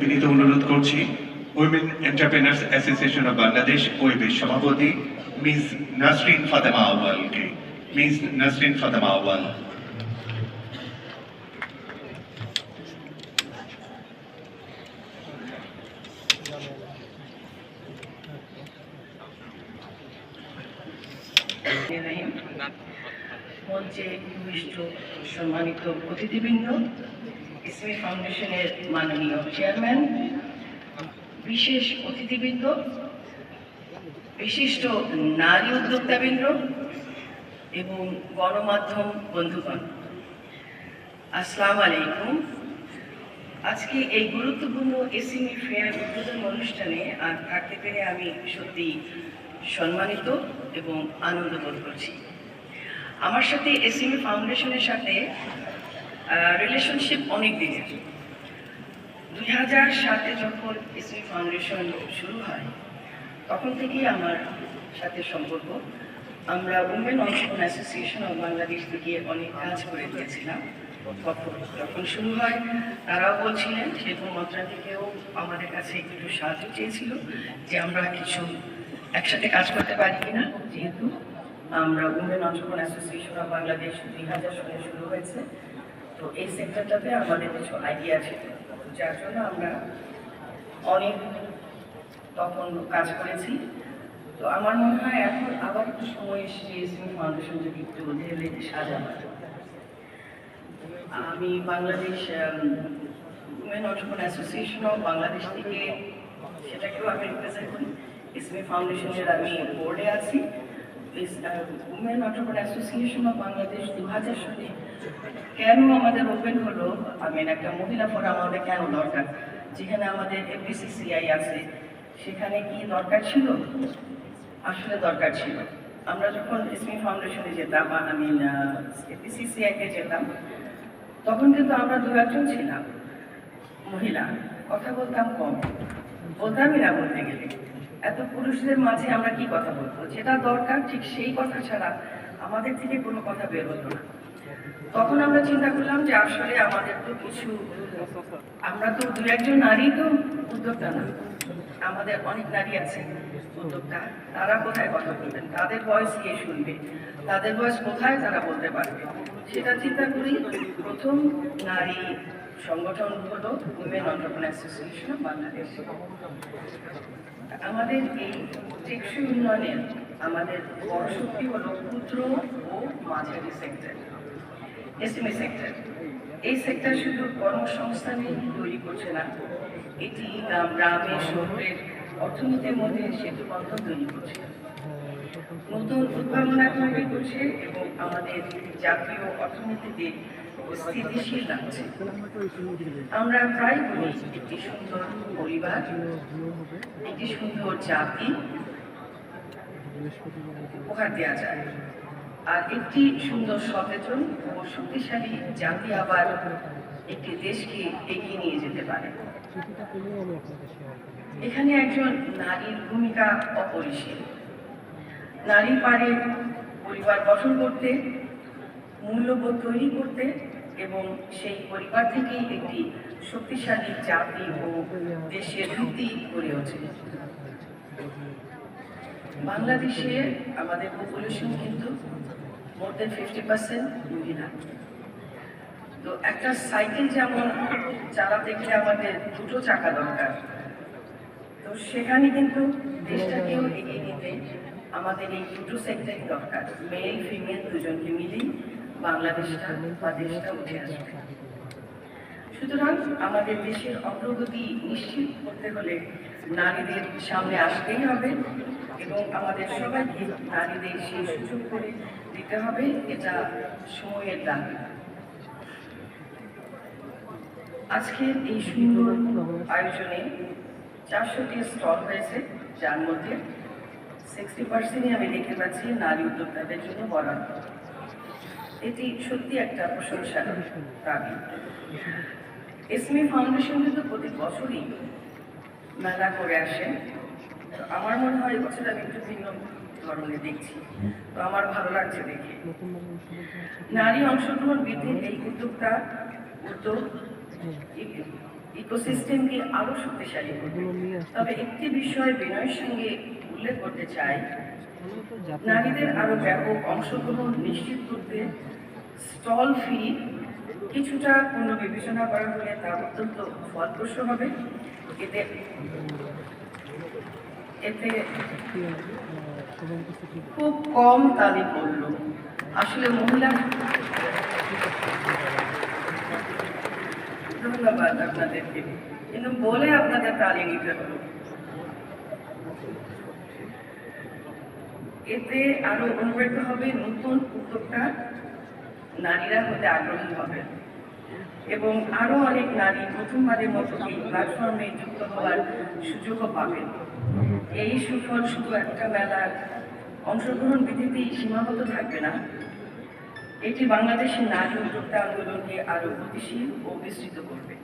বিনীত অনুরোধ করছি women entrepreneurs association of Bangladesh ওয়েবের সভাপতি মিস নাসরিন ফাতেমা আউয়ালকে মিস নাসরিন ফাতেমা রহিম। মঞ্চে সম্মানিত অতিথিবৃন্দ ইসমি ফাউন্ডেশনের মাননীয় চেয়ারম্যান, বিশেষ অতিথিবৃন্দ, বিশিষ্ট নারী উদ্যোক্তাবৃন্দ এবং গণমাধ্যম বন্ধুগণ। আসসালামু আলাইকুম আজকে এই গুরুত্বপূর্ণ এসিমি ফেয়ার উদ্বোধন অনুষ্ঠানে আর থাকতে পেরে আমি সত্যি সম্মানিত এবং আনন্দ বোধ করছি। আমার সাথে এসিমি ফাউন্ডেশনের সাথে রিলেশনশিপ অনেক দিনের। দুই হাজার সাতে যখন এসিমি ফাউন্ডেশন শুরু হয়, তখন থেকেই আমার সাথে সম্পর্ক। আমরা উমেন অংশগ্রহণ অ্যাসোসিয়েশন অফ বাংলাদেশ থেকে অনেক কাজ করে দিয়েছিলাম। যখন শুরু হয়, তারাও বলছিলেন শিল্প মন্ত্রণালয় থেকেও আমাদের কাছে একটু সাহায্য চেয়েছিল যে আমরা কিছু একসাথে কাজ করতে পারি কিনা। যেহেতু আমরা উমেন অংশগ্রহণ অ্যাসোসিয়েশন অফ বাংলাদেশ দুই হাজার সালে শুরু হয়েছে তো এই সেক্টরটাতে আমাদের কিছু আইডিয়া ছিল যার জন্য আমরা অনেক তখন কাজ করেছি। তো আমার মনে হয় এখন আবার একটু সময় এসেছে এসএমই ফাউন্ডেশন যদি একটু ঢেলে সাজানো আমি Bangladesh women entrepreneur association of Bangladesh থেকে সেটাকেও আমি রিপ্রেজেন্ট করি। ইসমি ফাউন্ডেশনের আমি বোর্ডে আছি। Women entrepreneur association of Bangladesh দু হাজার সালে কেন আমাদের ওপেন হলো? আমি একটা মহিলা ফোরাম আমাদের কেন দরকার? যেখানে আমাদের এফবিসিসিআই আছে। সেখানে কি দরকার ছিল? আসলে দরকার ছিল। আমরা যখন ইসমি ফাউন্ডেশনে যেতাম আমি এফবিসিসিআইতে যেতাম, তখন কিন্তু আমরা দু একজন ছিলাম, মহিলা। কথা বলতাম কম। বলতামই না বলতে গেলে। এত পুরুষদের মাঝে আমরা কি কথা বলব? যেটা দরকার, ঠিক সেই কথা ছাড়া আমাদের থেকে কোনো কথা বের হতো না। তখন আমরা চিন্তা করলাম যে আসলে আমাদের তো কিছু, আমরা তো দু একজন নারী তো উদ্যোক্তা না। আমাদের অনেক নারী আছে উদ্যোক্তা। তারা কোথায় কথা বলবেন? তাদের বয়স কে শুনবে? তাদের বয়স কোথায় তারা বলতে পারবে? সেটা চিন্তা করি প্রথম নারী সংগঠন হলো women entrepreneur association of Bangladesh আমাদের এই টেকসই উন্নয়নের আমাদের বড় শক্তি হলো ক্ষুদ্র ও মাঝারি সেক্টর এসএমই সেক্টর এই সেক্টর শুধু কর্মসংস্থানই তৈরি করছে না, এটি গ্রামে, শহরের অর্থনীতির মধ্যে সেতু তৈরি করছে। নতুন উদ্ভাবনা তৈরি করছে এবং আমাদের জাতীয় অর্থনীতিতে স্থিতিশীল রাখছে আমরা প্রায় বলি একটি সুন্দর পরিবার, একটি সুন্দর জাতি। উপহার দেওয়া যায়। আর একটি সুন্দর সচেতন ও শক্তিশালী জাতি আবার একটি দেশকে এগিয়ে নিয়ে যেতে পারে। এখানে একজন নারীর ভূমিকা অপরিসীম। নারী পারে পরিবার গঠন করতে, মূল্যবোধ তৈরি করতে এবং সেই পরিবার থেকেই একটি শক্তিশালী জাতি ও দেশের ভিত্তি গড়ে ওঠে। বাংলাদেশে আমাদের পপুলেশন কিন্তু মোর দেন ফিফটি মহিলা। তো একটা সাইকেল যেমন চালাতে গেলে আমাদের দুটো চাকা দরকার। তো সেখানে কিন্তু দেশটাকেও এগিয়ে নিতে আমাদের এই দুটো সেক্টরই দরকার মেল ফিমেল দুজনকে মিলেই। বাংলাদেশটা বা দেশটা উঠে সুতরাং আমাদের দেশের অগ্রগতি নিশ্চিত করতে হলে নারীদের সামনে আসতেই হবে এবং আমাদের সবাইকে নারীদের সেই সুযোগ করে দিতে হবে, এটা সময়ের দাবি। আজকের এই সুন্দর আয়োজনে চারশোটি স্টল হয়েছে, যার মধ্যে সিক্সটি পার্সেন্টই আমি দেখতে পাচ্ছি নারী উদ্যোক্তাদের জন্য বরাদ্দ। এটি সত্যি একটা প্রশংসার দাবি এসমি ফাউন্ডেশন কিন্তু প্রতি বছরই মেলা করে আসেন তো আমার মনে হয় এবছর আমি একটু ভিন্ন ধরনের দেখছি। তো আমার ভালো লাগছে দেখে। নারী অংশগ্রহণ বৃদ্ধির এই উদ্যোক্তা উদ্যোগ ইকোসিস্টেমকে আরও শক্তিশালী করবে। তবে একটি বিষয় বিনয়ের সঙ্গে উল্লেখ করতে চাই। নারীদের আরও ব্যাপক অংশগ্রহণ নিশ্চিত করতে স্টল ফি কিছুটা পূর্ণ পুনর্বিবেচনা করা হলে তা অত্যন্ত ফলপ্রসূ হবে। এতে এতে খুব কম তালি করল আসলে মহিলা ধন্যবাদ আপনাদেরকে। কিন্তু বলে আপনাদের তালি নিতে হলো এতে আরও অনুপ্রাণিত হবে নতুন উদ্যোক্তা নারীরা হতে আগ্রহী হবে। এবং আরও অনেক নারী প্রথমবারের মতো এই প্ল্যাটফর্মে যুক্ত হওয়ার সুযোগও পাবেন এই সুফল শুধু একটা মেলার অংশগ্রহণ বৃদ্ধিতেই সীমাবদ্ধ থাকবে না। এটি বাংলাদেশের নারী উদ্যোক্তা আন্দোলনকে আরও গতিশীল ও বিস্তৃত করবে।